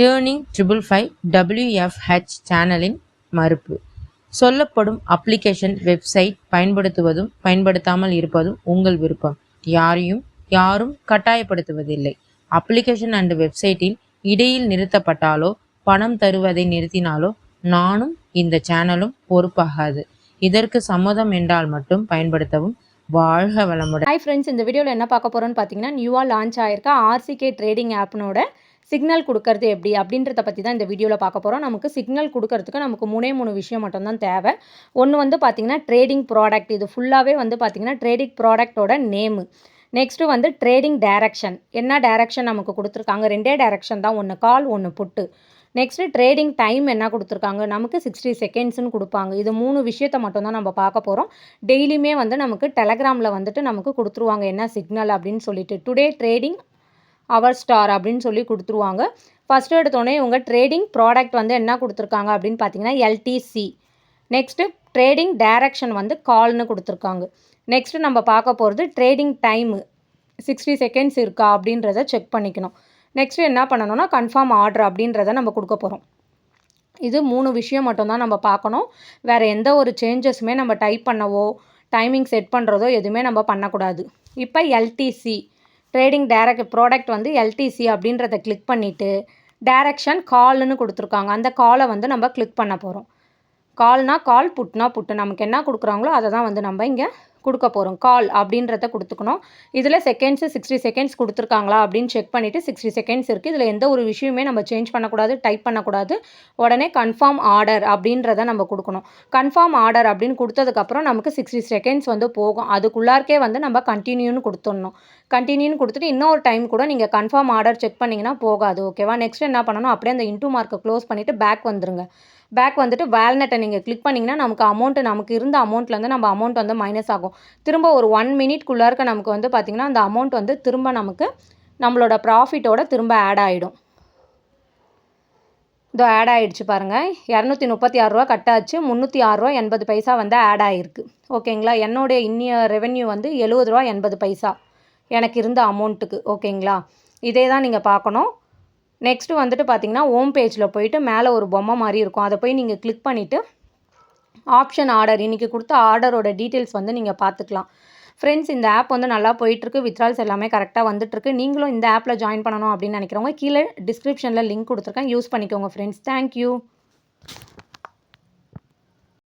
Turning triple five WFH சேனலின் மறுப்பு. சொல்லப்படும் அப்ளிகேஷன் வெப்சைட் பயன்படுத்துவதும் பயன்படுத்தாமல் இருப்பதும் உங்கள் விருப்பம். யாரையும் யாரும் கட்டாயப்படுத்துவதில்லை. அப்ளிகேஷன் அண்ட் வெப்சைட்டில் இடையில் நிறுத்தப்பட்டாலோ பணம் தருவதை நிறுத்தினாலோ நானும் இந்த சேனலும் பொறுப்பாகாது. இதற்கு சம்மதம் என்றால் மட்டும் பயன்படுத்தவும். வாழ்க வளமுடன். ஹாய் ஃப்ரெண்ட்ஸ் இந்த வீடியோவில் என்ன பார்க்க போகிறோன்னு பார்த்தீங்கன்னா நியூவாக லான்ச் ஆயிருக்க ஆர்சிகே ட்ரேடிங் ஆப்னோட சிக்னல் கொடுக்கறது எப்படி அப்படின்றத பற்றி தான் இந்த வீடியோவில் பார்க்க போகிறோம் நமக்கு சிக்னல் கொடுக்கறதுக்கு நமக்கு மூணே மூணு விஷயம் மட்டும்தான் தேவை. ஒன்று வந்து பார்த்திங்கன்னா ட்ரேடிங் ப்ராடக்ட் இது ஃபுல்லாகவே வந்து பார்த்திங்கன்னா ட்ரேடிங் ப்ராடக்ட்டோட நேமு நெக்ஸ்ட்டு வந்து ட்ரேடிங் டைரக்ஷன் என்ன டைரக்ஷன் நமக்கு கொடுத்துருக்காங்க? ரெண்டே டைரக்ஷன் தான். ஒன்று கால் ஒன்று புட்டு. நெக்ஸ்ட்டு ட்ரேடிங் டைம் என்ன கொடுத்துருக்காங்க? நமக்கு சிக்ஸ்டி செகண்ட்ஸ்னு கொடுப்பாங்க. இது மூணு விஷயத்தை மட்டும்தான் நம்ம பார்க்க போகிறோம் டெய்லியுமே வந்து நமக்கு டெலகிராமில் வந்துட்டு நமக்கு கொடுத்துருவாங்க என்ன சிக்னல் அப்படின்னு சொல்லிட்டு. டுடே ட்ரேடிங் அவர் ஸ்டார் அப்படின்னு சொல்லி கொடுத்துருவாங்க. ஃபஸ்ட்டு எடுத்தோடனே இவங்க ட்ரேடிங் ப்ராடக்ட் வந்து என்ன கொடுத்துருக்காங்க அப்படின்னு பார்த்தீங்கன்னா எல்டிசி நெக்ஸ்ட்டு ட்ரேடிங் டைரக்ஷன் வந்து கால்னு கொடுத்துருக்காங்க. நெக்ஸ்ட்டு நம்ம பார்க்க போகிறது ட்ரேடிங் டைமு சிக்ஸ்டி செகண்ட்ஸ் இருக்கா அப்படின்றத செக் பண்ணிக்கணும். நெக்ஸ்ட்டு என்ன பண்ணணும்னா கன்ஃபார்ம் ஆர்டர் அப்படின்றத நம்ம கொடுக்க போகிறோம் இது மூணு விஷயம் மட்டும்தான் நம்ம பார்க்கணும். வேறு எந்த ஒரு சேஞ்சஸுமே நம்ம டைப் பண்ணவோ டைமிங் செட் பண்ணுறதோ எதுவுமே நம்ம பண்ணக்கூடாது. இப்போ எல்டிசி ட்ரேடிங் டேரக்ட் ப்ராடக்ட் வந்து எல்டிசி அப்படின்றத கிளிக் பண்ணிவிட்டு டேரக்ஷன் கால்னு கொடுத்துருக்காங்க. அந்த காலை வந்து நம்ம கிளிக் பண்ண போகிறோம் கால்னா கால் புட்னா புட்டு. நமக்கு என்ன கொடுக்குறாங்களோ அதை தான் வந்து நம்ம இங்கே கொடுக்க போகிறோம் கால் அப்படின்றத கொடுத்துக்கணும். இதில் செகண்ட்ஸு சிக்ஸ்டி செகண்ட்ஸ் கொடுத்துருக்காங்களா அப்படின்னு செக் பண்ணிவிட்டு சிக்ஸ்டி செகண்ட்ஸ் இருக்குது இதில் எந்த ஒரு விஷயமே நம்ம சேஞ்ச் பண்ணக்கூடாது டைப் பண்ணக்கூடாது. உடனே கன்ஃபார்ம் ஆர்டர் அப்படின்றத நம்ம கொடுக்கணும். கன்ஃபார்ம் ஆர்டர் அப்படின்னு கொடுத்ததுக்கப்புறம் நமக்கு சிக்ஸ்டி செகண்ட்ஸ் வந்து போகும். அதுக்குள்ளார்க்கே வந்து நம்ம கண்டினியூன்னு கொடுத்துடணும். கண்டினியூன்னு கொடுத்துட்டு இன்னொரு டைம் கூட நீங்கள் கன்ஃபார்ம் ஆர்டர் செக் பண்ணிங்கன்னா போகாது ஓகேவா நெக்ஸ்ட் என்ன பண்ணணும்? அப்படியே அந்த இன்டூ மார்க்கை க்ளோஸ் பண்ணிவிட்டு பேக் வந்துருங்க. பேக் வந்துட்டு வேல்நெட்டை நீங்கள் கிளிக் பண்ணிங்கன்னா நமக்கு அமௌண்ட்டு நமக்கு இருந்த அமௌண்ட்லேருந்து நம்ம அமௌண்ட் வந்து மைனஸ் ஆகும். திரும்ப ஒரு ஒன் மினிட்குள்ளார்க்க நமக்கு வந்து பார்த்திங்கன்னா அந்த அமௌண்ட் வந்து திரும்ப நமக்கு நம்மளோட ப்ராஃபிட்டோட திரும்ப ஆட் ஆகிடும் இதோ ஆட் ஆகிடுச்சு பாருங்கள் இரநூத்தி முப்பத்தி ஆறுரூவா கட்டாச்சு. முந்நூற்றி ஆறுரூவா எண்பது பைசா வந்து ஆட் ஆகிருக்கு ஓகேங்களா என்னுடைய இன்னிய ரெவென்யூ வந்து எழுபது ரூபா எண்பது பைசா எனக்கு இருந்த அமௌண்ட்டுக்கு ஓகேங்களா இதே தான் நீங்கள் பார்க்கணும். நெக்ஸ்ட்டு வந்துட்டு பார்த்தீங்கன்னா ஹோம் பேஜில் போயிட்டு மேலே ஒரு பொம்மை மாதிரி இருக்கும். அதை போய் நீங்கள் கிளிக் பண்ணிவிட்டு ஆப்ஷன் ஆர்டர் இன்றைக்கி கொடுத்த ஆர்டரோட டீட்டெயில்ஸ் வந்து நீங்கள் பார்த்துக்கலாம் ஃப்ரெண்ட்ஸ் இந்த ஆப் வந்து நல்லா போயிட்டுருக்கு. வித்ரால்ஸ் எல்லாமே கரெக்டாக வந்துட்டுருக்கு. நீங்களும் இந்த ஆப்பில் ஜாயின் பண்ணணும் அப்படின்னு நினைக்கிறவங்க கீழே டிஸ்கிரிப்ஷனில் லிங்க் கொடுத்துருக்கேன். யூஸ் பண்ணிக்கோங்க ஃப்ரெண்ட்ஸ் தேங்க்யூ